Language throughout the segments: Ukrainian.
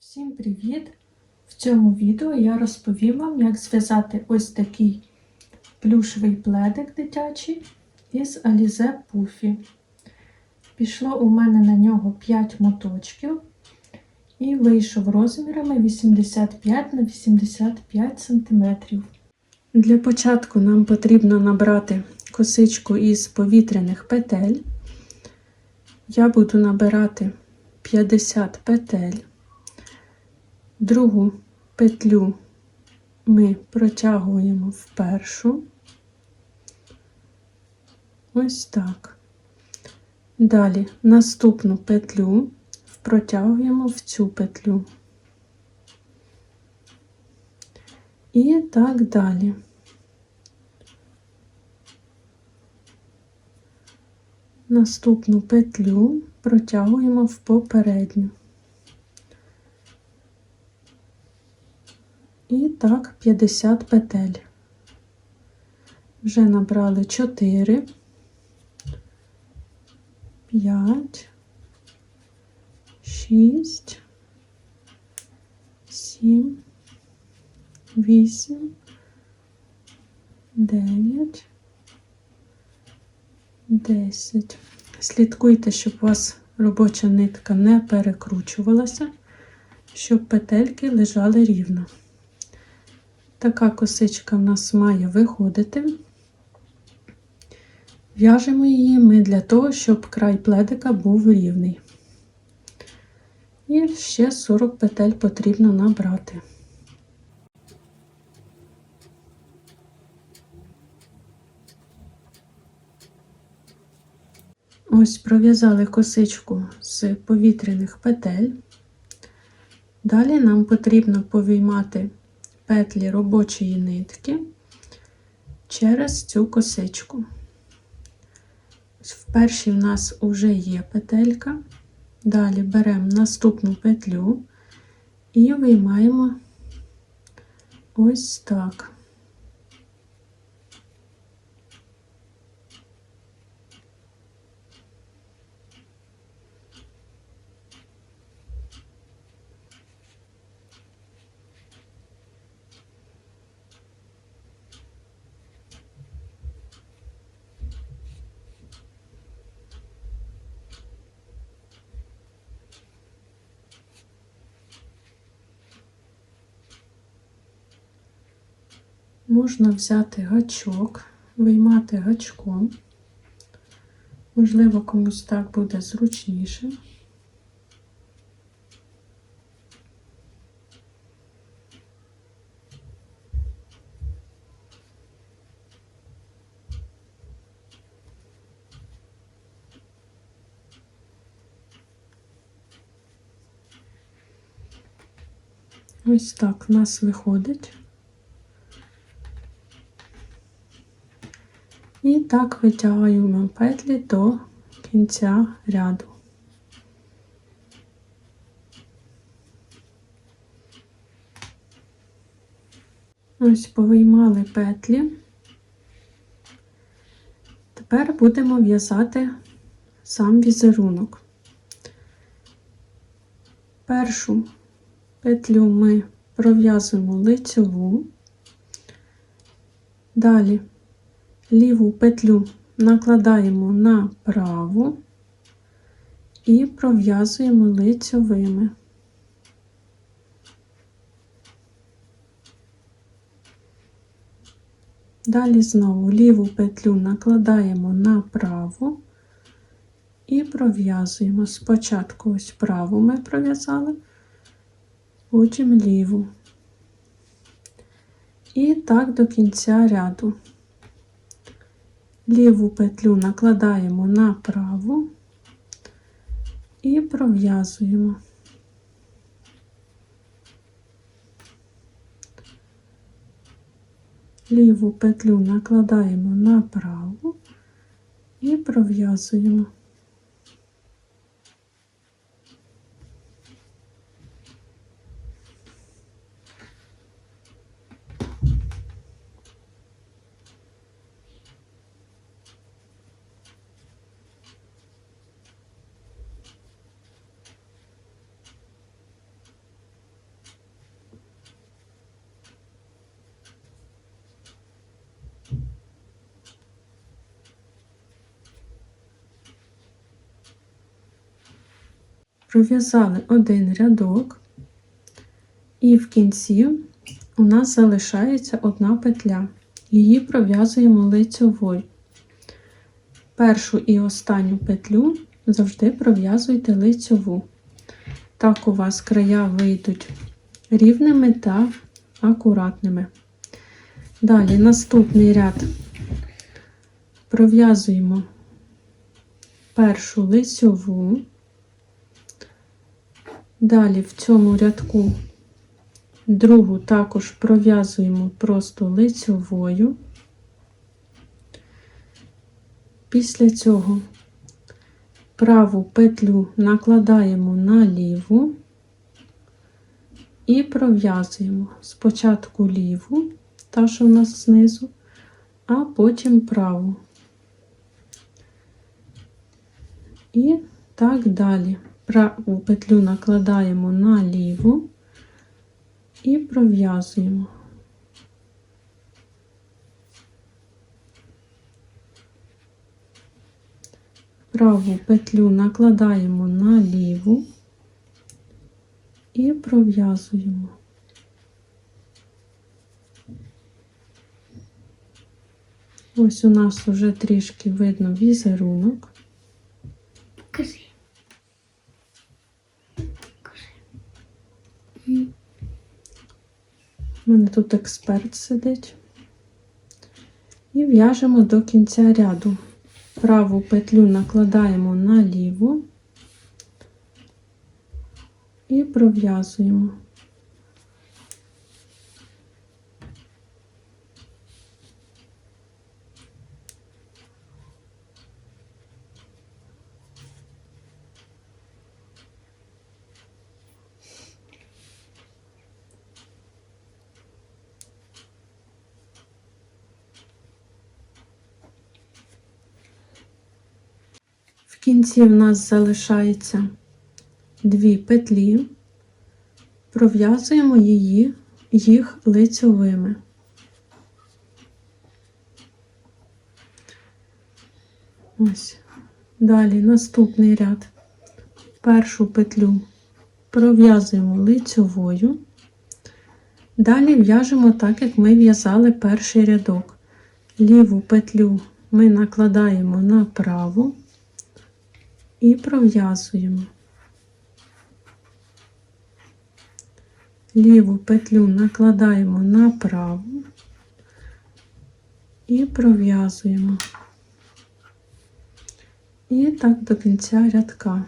Всім привіт! В цьому відео я розповім вам, як зв'язати ось такий плюшевий пледик дитячий із Alize Puffy. Пішло у мене на нього 5 моточків і вийшов розмірами 85 на 85 см. Для початку нам потрібно набрати косичку із повітряних петель. Я буду набирати 50 петель. Другу петлю ми протягуємо в першу. Ось так. Далі наступну петлю протягуємо в цю петлю. І так далі. Наступну петлю протягуємо в попередню. І так 50 петель. Вже набрали 4, 5, 6, 7, 8, 9, 10. Слідкуйте, щоб у вас робоча нитка не перекручувалася, щоб петельки лежали рівно. Така косичка в нас має виходити. В'яжемо її ми для того, щоб край пледика був рівний. І ще 40 петель потрібно набрати. Ось пров'язали косичку з повітряних петель. Далі нам потрібно повіймати петлі робочої нитки через цю косичку. В першій в нас вже є петелька. Далі беремо наступну петлю і виймаємо ось так. Можна взяти гачок, виймати гачком. Можливо, комусь так буде зручніше. Ось так в нас виходить. І так витягуємо петлі до кінця ряду. Ось повиймали петлі. Тепер будемо в'язати сам візерунок. Першу петлю ми пров'язуємо лицьову, далі ліву петлю накладаємо на праву і пров'язуємо лицьовими. Далі знову ліву петлю накладаємо на праву і пров'язуємо. Спочатку ось праву ми пров'язали, потім ліву. І так до кінця ряду. Ліву петлю накладаємо на праву і пров'язуємо. Ліву петлю накладаємо на праву і пров'язуємо. Пров'язали один рядок, і в кінці у нас залишається одна петля. Її пров'язуємо лицьовою. Першу і останню петлю завжди пров'язуйте лицьову. Так у вас края вийдуть рівними та акуратними. Далі наступний ряд пров'язуємо першу лицьову. Далі в цьому рядку другу також пров'язуємо просто лицьовою. Після цього праву петлю накладаємо на ліву і пров'язуємо спочатку ліву, та що у нас знизу, а потім праву. І так далі. Праву петлю накладаємо на ліву і пров'язуємо. Праву петлю накладаємо на ліву і пров'язуємо. Ось у нас вже трішки видно візерунок. Покажи. У мене тут експерт сидить. І в'яжемо до кінця ряду. Праву петлю накладаємо на ліву і пров'язуємо. Кінці в нас залишається дві петлі, пров'язуємо її, їх лицьовими. Ось. Далі наступний ряд. Першу петлю пров'язуємо лицьовою. Далі в'яжемо так, як ми в'язали перший рядок. Ліву петлю ми накладаємо на праву і пров'язуємо. Ліву петлю накладаємо на праву і пров'язуємо. І так до кінця рядка.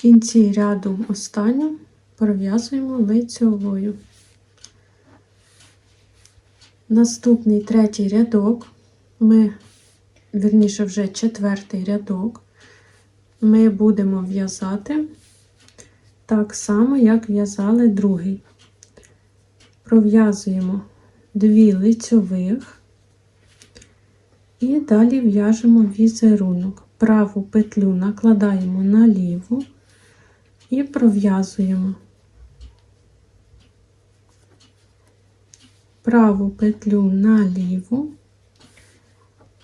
В кінці ряду останню пров'язуємо лицьовою. Наступний третій рядок, ми, вірніше, вже четвертий рядок, ми будемо в'язати так само, як в'язали другий. Пров'язуємо дві лицьових і далі в'яжемо візерунок. Праву петлю накладаємо на ліву і пров'язуємо. Праву петлю на ліву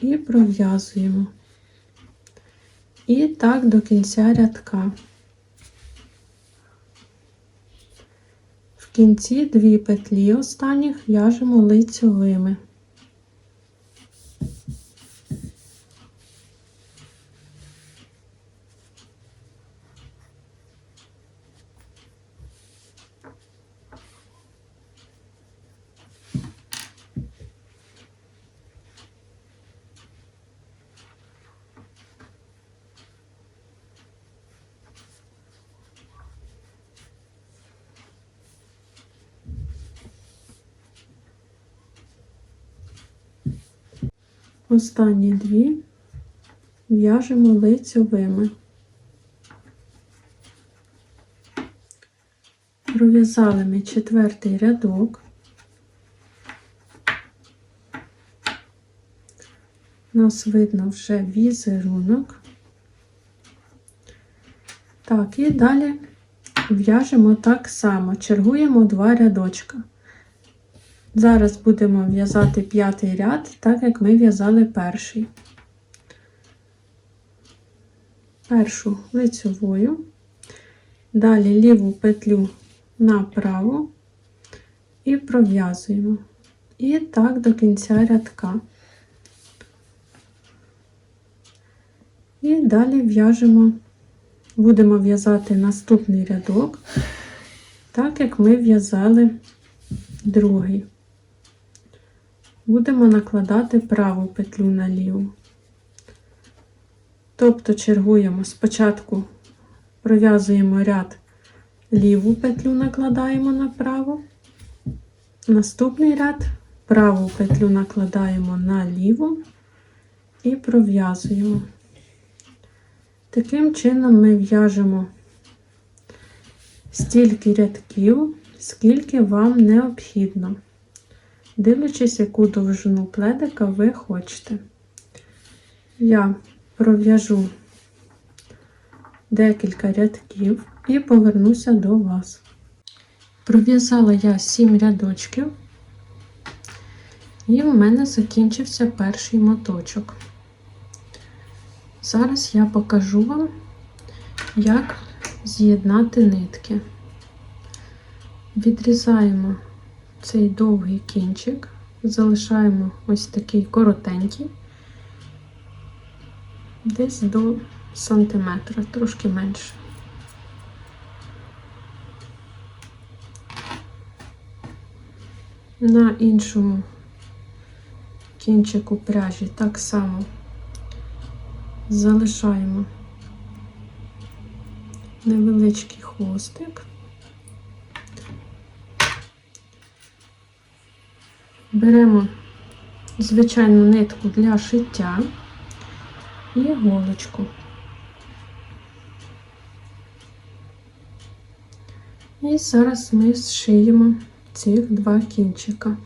і пров'язуємо. І так до кінця рядка. В кінці дві петлі останніх в'яжемо лицьовими. Останні дві в'яжемо лицьовими. Пров'язали ми четвертий рядок. У нас видно вже візерунок. Так, і далі в'яжемо так само, чергуємо два рядочка. Зараз будемо в'язати п'ятий ряд, так як ми в'язали перший. Першу лицьовою, далі ліву петлю направо і пров'язуємо. І так до кінця рядка. І далі в'яжемо, будемо в'язати наступний рядок, так як ми в'язали другий. Будемо накладати праву петлю на ліву. Тобто чергуємо спочатку пров'язуємо ряд ліву петлю накладаємо на праву, наступний ряд праву петлю накладаємо на ліву і пров'язуємо. Таким чином ми в'яжемо стільки рядків, скільки вам необхідно, дивлячись, яку довжину пледика ви хочете. Я пров'яжу декілька рядків і повернуся до вас. Пров'язала я 7 рядочків, і в мене закінчився перший моточок. Зараз я покажу вам, як з'єднати нитки. Відрізаємо цей довгий кінчик, залишаємо ось такий коротенький, десь до сантиметра, трошки менше. На іншому кінчику пряжі так само залишаємо невеличкий хвостик. Беремо звичайну нитку для шиття і голочку. І зараз ми зшиємо цих два кінчика.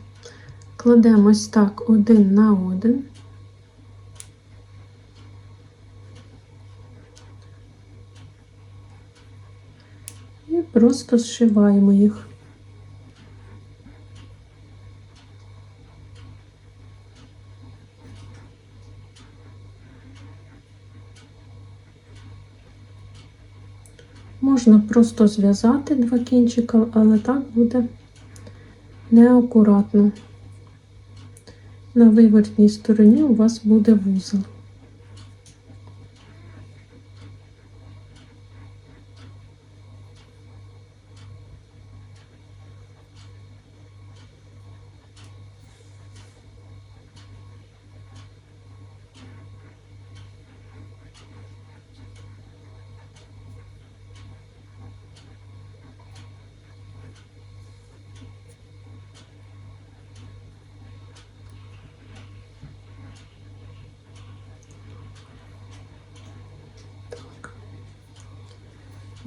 Кладемо ось так один на один. І просто зшиваємо їх. Можна просто зв'язати два кінчика, але так буде неакуратно. На вивертній стороні у вас буде вузол.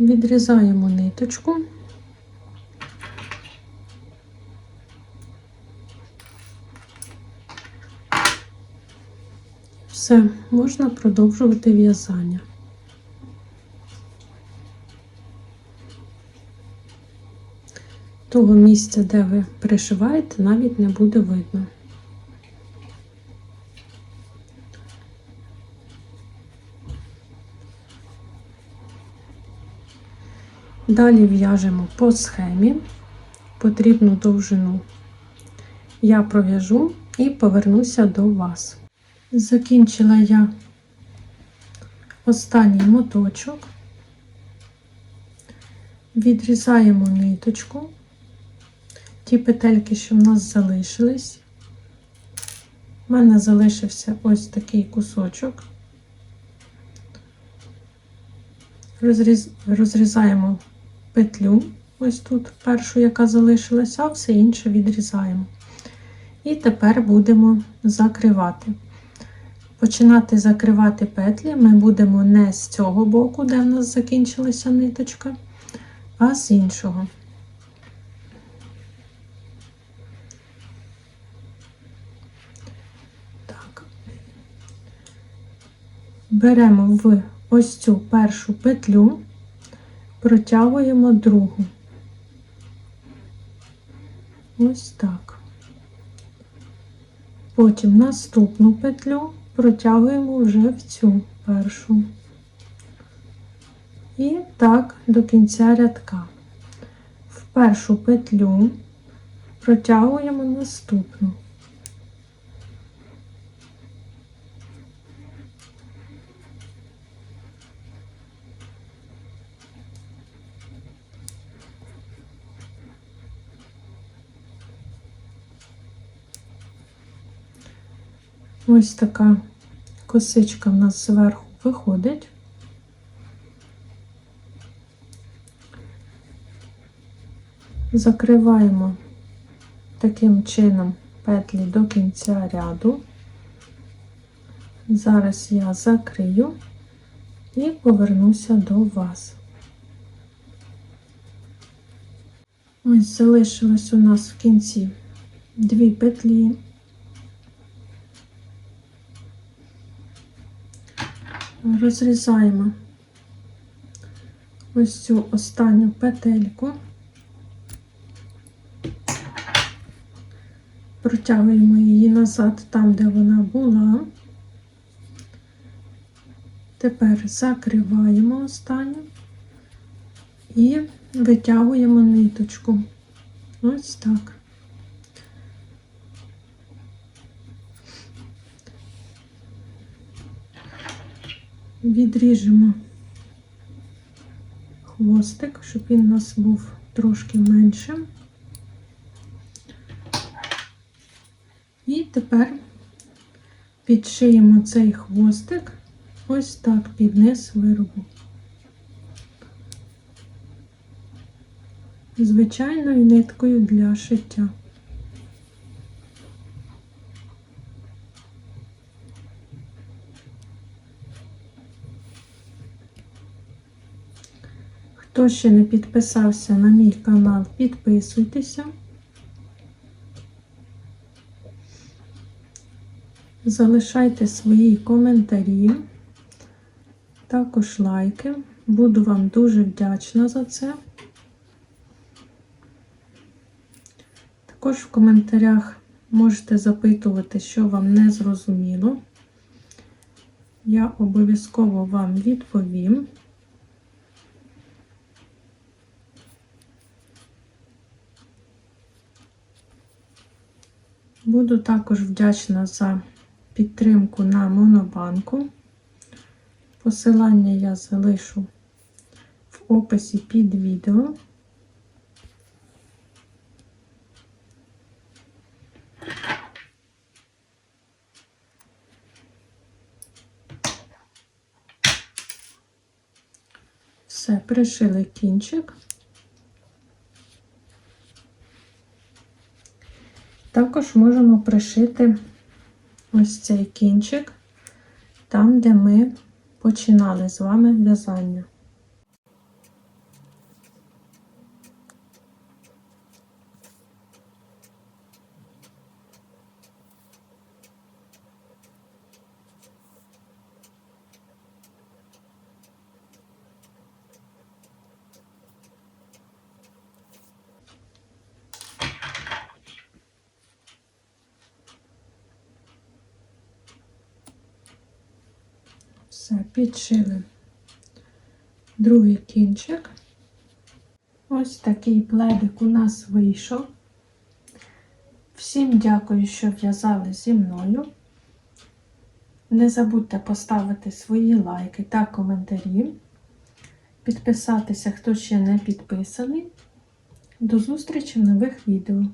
Відрізаємо ниточку. Все, можна продовжувати в'язання. Того місця, де ви пришиваєте, навіть не буде видно. Далі в'яжемо по схемі потрібну довжину. Я пров'яжу і повернуся до вас. Закінчила я останній моточок, відрізаємо ниточку, ті петельки, що в нас залишились. У мене залишився ось такий кусочок. Розріз... Розрізаємо петлю, ось тут першу, яка залишилася, а все інше відрізаємо. І тепер будемо закривати. Починати закривати петлі ми будемо не з цього боку, де в нас закінчилася ниточка, а з іншого. Так. Беремо в ось цю першу петлю протягуємо другу. Ось так. Потім наступну петлю протягуємо вже в цю першу. І так до кінця рядка. В першу петлю протягуємо наступну. Ось така косичка в нас зверху виходить. Закриваємо таким чином петлі до кінця ряду. Зараз я закрию і повернуся до вас. Ось залишилось у нас в кінці дві петлі. Розрізаємо ось цю останню петельку, протягуємо її назад там, де вона була. Тепер закриваємо останню і витягуємо ниточку. Ось так. Відріжемо хвостик, щоб він у нас був трошки меншим. І тепер підшиємо цей хвостик ось так під низ виробу. Звичайною ниткою для шиття. Хто ще не підписався на мій канал, підписуйтеся. Залишайте свої коментарі, також лайки. Буду вам дуже вдячна за це. Також в коментарях можете запитувати, що вам не зрозуміло. Я обов'язково вам відповім. Буду також вдячна за підтримку на Монобанку. Посилання я залишу в описі під відео. Все, пришили кінчик. Також можемо пришити ось цей кінчик там, де ми починали з вами в'язання. Все, підшили другий кінчик. Ось такий пледик у нас вийшов. Всім дякую, що в'язали зі мною. Не забудьте поставити свої лайки та коментарі. Підписатися, хто ще не підписаний. До зустрічі в нових відео.